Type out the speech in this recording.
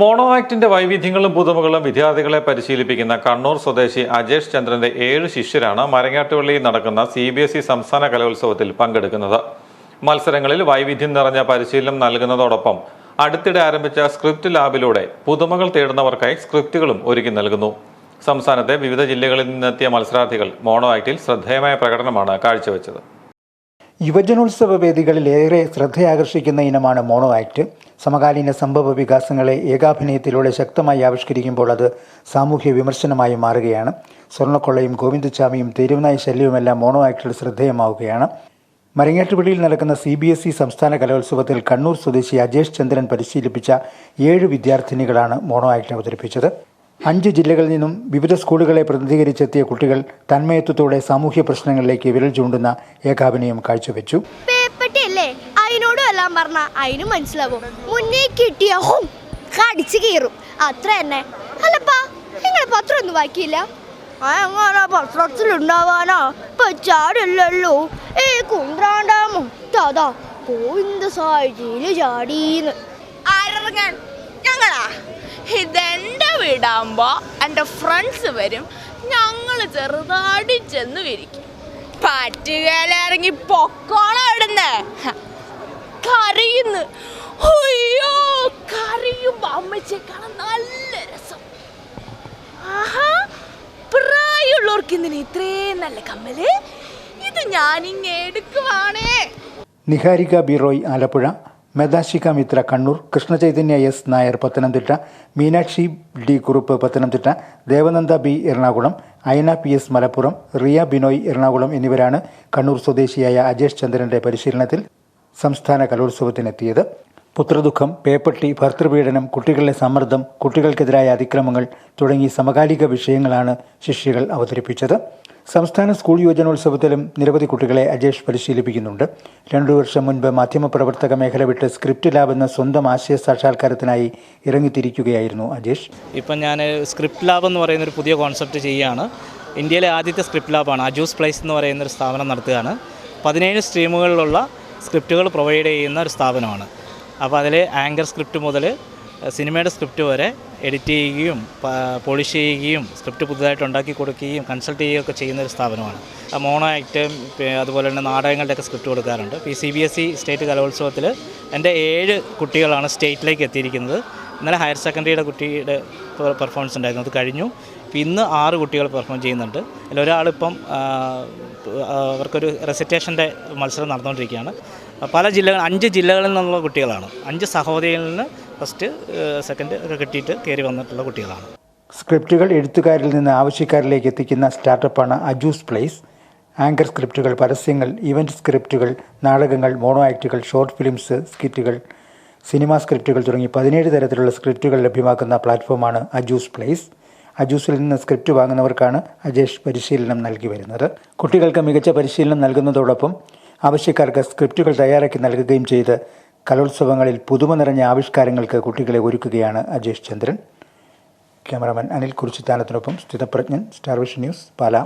Mono ആക്ടിന്റെ വൈവിധ്യങ്ങളും പുതുമകളും വിദ്യാർത്ഥികളെ പരിശീലിപ്പിക്കുന്ന കണ്ണൂർ സ്വദേശി അജേഷ് ചന്ദ്രന്റെ ഏഴ് ശിഷ്യരാണ് മരങ്ങാട്ടുപള്ളിയിൽ നടക്കുന്ന സി ബി എസ് ഇ സംസ്ഥാന കലോത്സവത്തിൽ പങ്കെടുക്കുന്നത്. മത്സരങ്ങളിൽ വൈവിധ്യം നിറഞ്ഞ പരിശീലനം നൽകുന്നതോടൊപ്പം അടുത്തിടെ ആരംഭിച്ച സ്ക്രിപ്റ്റ് ലാബിലൂടെ പുതുമകൾ തേടുന്നവർക്കായി സ്ക്രിപ്റ്റുകളും ഒരുക്കി നൽകുന്നു. സംസ്ഥാനത്തെ വിവിധ ജില്ലകളിൽ നിന്നെത്തിയ മത്സരാർത്ഥികൾ മോണോ ആക്ടിൽ ശ്രദ്ധേയമായ പ്രകടനമാണ് കാഴ്ചവെച്ചത്. യുവജനോത്സവ വേദികളിൽ ഏറെ ശ്രദ്ധയാകർഷിക്കുന്ന ഇനമാണ് മോണോ ആക്ട് സമകാലീന സംഭവ വികാസങ്ങളെ ഏകാഭിനയത്തിലൂടെ ശക്തമായി ആവിഷ്കരിക്കുമ്പോൾ അത് സാമൂഹ്യ വിമർശനമായി മാറുകയാണ്. സ്വർണക്കൊള്ളയും ഗോവിന്ദച്ചാമിയും തെരുവനായ ശല്യവുമെല്ലാം മോണോ ആക്ടിൽ ശ്രദ്ധേയമാവുകയാണ്. മരങ്ങാട്ടുപള്ളിയിൽ നടക്കുന്ന സി ബി എസ് ഇ സംസ്ഥാന കലോത്സവത്തിൽ കണ്ണൂർ സ്വദേശി അജേഷ് ചന്ദ്രൻ പരിശീലിപ്പിച്ച ഏഴ് വിദ്യാർത്ഥിനികളാണ് മോണോ ആക്ട് അവതരിപ്പിച്ചത്. അഞ്ച് ജില്ലകളിൽ നിന്നും വിവിധ സ്കൂളുകളെ പ്രതിനിധീകരിച്ചെത്തിയ കുട്ടികൾ തന്മയത്വത്തോടെ സാമൂഹ്യ പ്രശ്നങ്ങളിലേക്ക് വിരൽ ചൂണ്ടുന്ന ഏകാഭിനയം കാഴ്ചവെച്ചു. പേപ്പട്ടിയല്ലേ പറഞ്ഞാൽ അതിനും മനസ്സിലാവും. മുന്നേ കിട്ടിയ ഹും കടിച്ചു കീറും. അത്ര തന്നെ. അല്ലപ്പാ നിങ്ങൾ പത്രം ഒന്നും വായിക്കില്ല അങ്ങനെ പത്രത്തിലുണ്ടാവാനാ പച്ചാടില്ലല്ലോ ഏ കുന്ത്രാണ്ടാമോ താതാ പോയിന്ത സാഴ്ചയിൽ ചാടീന്ന്. ആരിറങ്ങാൻ ഞങ്ങളാ. ഇതെന്റെ വീടാകുമ്പോ എന്റെ ഫ്രണ്ട്സ് വരും. ഞങ്ങൾ ചെറുതാടി ചെന്ന് വിരിക്കും. ഇറങ്ങി പൊക്കോളം ഇടുന്നേ കരയുന്നു. അയ്യോ കരയുമ്പോ അമ്മച്ചെ കാണാൻ നല്ല രസം. ആഹാ പ്രായമുള്ളവർക്ക് ഇതിന് ഇത്രയും നല്ല കമ്മൽ. ഇത് ഞാനിങ്ങ എടുക്കുവാണേ. Niharika Biroy Alappuzha Medashika Mitra Kannur Krishnachaitanya S Nair Pathanamthitta Meenakshi D Kurup Pathanamthitta Devananda B Ernakulam Ayana P S Malappuram Riya Binoy Ernakulam എന്നിവരാണ് കണ്ണൂർ സ്വദേശിയായ അജേഷ് ചന്ദ്രന്റെ പരിശീലനത്തിൽ സംസ്ഥാന കലോത്സവത്തിനെത്തിയത്. പുത്രദുഃഖം പേപ്പട്ടി ഭർത്തൃപീഡനം കുട്ടികളുടെ സമ്മർദ്ദം കുട്ടികൾക്കെതിരായ അതിക്രമങ്ങൾ തുടങ്ങി സമകാലിക വിഷയങ്ങളാണ് ശിഷ്യകൾ അവതരിപ്പിച്ചത്. സംസ്ഥാന സ്കൂൾ യുവജനോത്സവത്തിലും നിരവധി കുട്ടികളെ അജേഷ് പരിശീലിപ്പിക്കുന്നുണ്ട്. രണ്ടു വർഷം മുൻപ് മാധ്യമപ്രവർത്തക മേഖല വിട്ട് സ്ക്രിപ്റ്റ് ലാബ് എന്ന സ്വന്തം ആശയ സാക്ഷാത്കാരത്തിനായി ഇറങ്ങിത്തിരിക്കുകയായിരുന്നു അജേഷ്. ഇപ്പം ഞാൻ സ്ക്രിപ്റ്റ് ലാബ് എന്ന് പറയുന്ന ഒരു പുതിയ കോൺസെപ്റ്റ് ചെയ്യുകയാണ്. ഇന്ത്യയിലെ ആദ്യത്തെ സ്ക്രിപ്റ്റ് ലാബാണ് അജൂസ് പ്ലേസ് എന്ന് പറയുന്ന ഒരു സ്ഥാപനം നടത്തുകയാണ്. പതിനേഴ് സ്ട്രീമുകളിലുള്ള സ്ക്രിപ്റ്റുകൾ പ്രൊവൈഡ് ചെയ്യുന്ന ഒരു സ്ഥാപനമാണ്. അപ്പോൾ അതിൽ ആങ്കർ സ്ക്രിപ്റ്റ് മുതൽ സിനിമയുടെ സ്ക്രിപ്റ്റ് വരെ എഡിറ്റ് ചെയ്യുകയും പോളിഷ് ചെയ്യുകയും സ്ക്രിപ്റ്റ് പുതുതായിട്ട് ഉണ്ടാക്കി കൊടുക്കുകയും കൺസൾട്ട് ചെയ്യുകയും ഒക്കെ ചെയ്യുന്ന ഒരു സ്ഥാപനമാണ്. മോണോ ആക്ട് അതുപോലെ തന്നെ നാടകങ്ങളുടെയൊക്കെ സ്ക്രിപ്റ്റ് കൊടുക്കാറുണ്ട്. ഈ C B S E state കലോത്സവത്തിൽ എന്റെ ഏഴ് കുട്ടികളാണ് സ്റ്റേറ്റിലേക്ക് എത്തിയിരിക്കുന്നത്. ഇന്നലെ ഹയർ സെക്കൻഡറിയുടെ കുട്ടിയുടെ പെർഫോമൻസ് ഉണ്ടായിരുന്നു. അത് കഴിഞ്ഞു. ഇന്ന് ആറ് കുട്ടികൾ പെർഫോം ചെയ്യുന്നുണ്ട്. ആ, അവർക്കൊരു റെസിറ്റേഷന്റെ മത്സരം നടന്നുകൊണ്ടിരിക്കുകയാണ്. പല ജില്ലകൾ അഞ്ച് ജില്ലകളിൽ നിന്നുള്ള കുട്ടികളാണ്. അഞ്ച് സഹോദരിയിൽ നിന്ന് ഫസ്റ്റ് സെക്കൻഡ് ഒക്കെ കിട്ടിയിട്ട് കയറി വന്നിട്ടുള്ള കുട്ടികളാണ്. സ്ക്രിപ്റ്റുകൾ എഴുത്തുകാരിൽ നിന്ന് ആവശ്യക്കാരിലേക്ക് എത്തിക്കുന്ന സ്റ്റാർട്ടപ്പാണ് അജൂസ് പ്ലേസ്. ആങ്കർ സ്ക്രിപ്റ്റുകൾ പരസ്യങ്ങൾ ഇവന്റ് സ്ക്രിപ്റ്റുകൾ നാടകങ്ങൾ മോണോ ആക്റ്റുകൾ ഷോർട്ട് ഫിലിംസ് സ്കിറ്റുകൾ സിനിമാ സ്ക്രിപ്റ്റുകൾ തുടങ്ങി പതിനേഴ് തരത്തിലുള്ള സ്ക്രിപ്റ്റുകൾ ലഭ്യമാക്കുന്ന പ്ലാറ്റ്ഫോമാണ് അജൂസ് പ്ലേസ്. അജൂസിൽ നിന്ന് സ്ക്രിപ്റ്റ് വാങ്ങുന്നവർക്കാണ് അജേഷ് പരിശീലനം നൽകി വരുന്നത്. കുട്ടികൾക്ക് മികച്ച പരിശീലനം നൽകുന്നതോടൊപ്പം ആവശ്യക്കാർക്ക് സ്ക്രിപ്റ്റുകൾ തയ്യാറാക്കി നൽകുകയും ചെയ്ത് കലോത്സവങ്ങളിൽ പുതുമ നിറഞ്ഞ ആവിഷ്കാരങ്ങൾക്ക് കുട്ടികളെ ഒരുക്കുകയാണ് അജേഷ് ചന്ദ്രൻ. ക്യാമറാമാൻ അനിൽ കുറിച്ചിത്താനത്തിനൊപ്പം സ്ഥിതപ്രജ്ഞൻ സ്റ്റാർവിഷ് ന്യൂസ് പാലാ.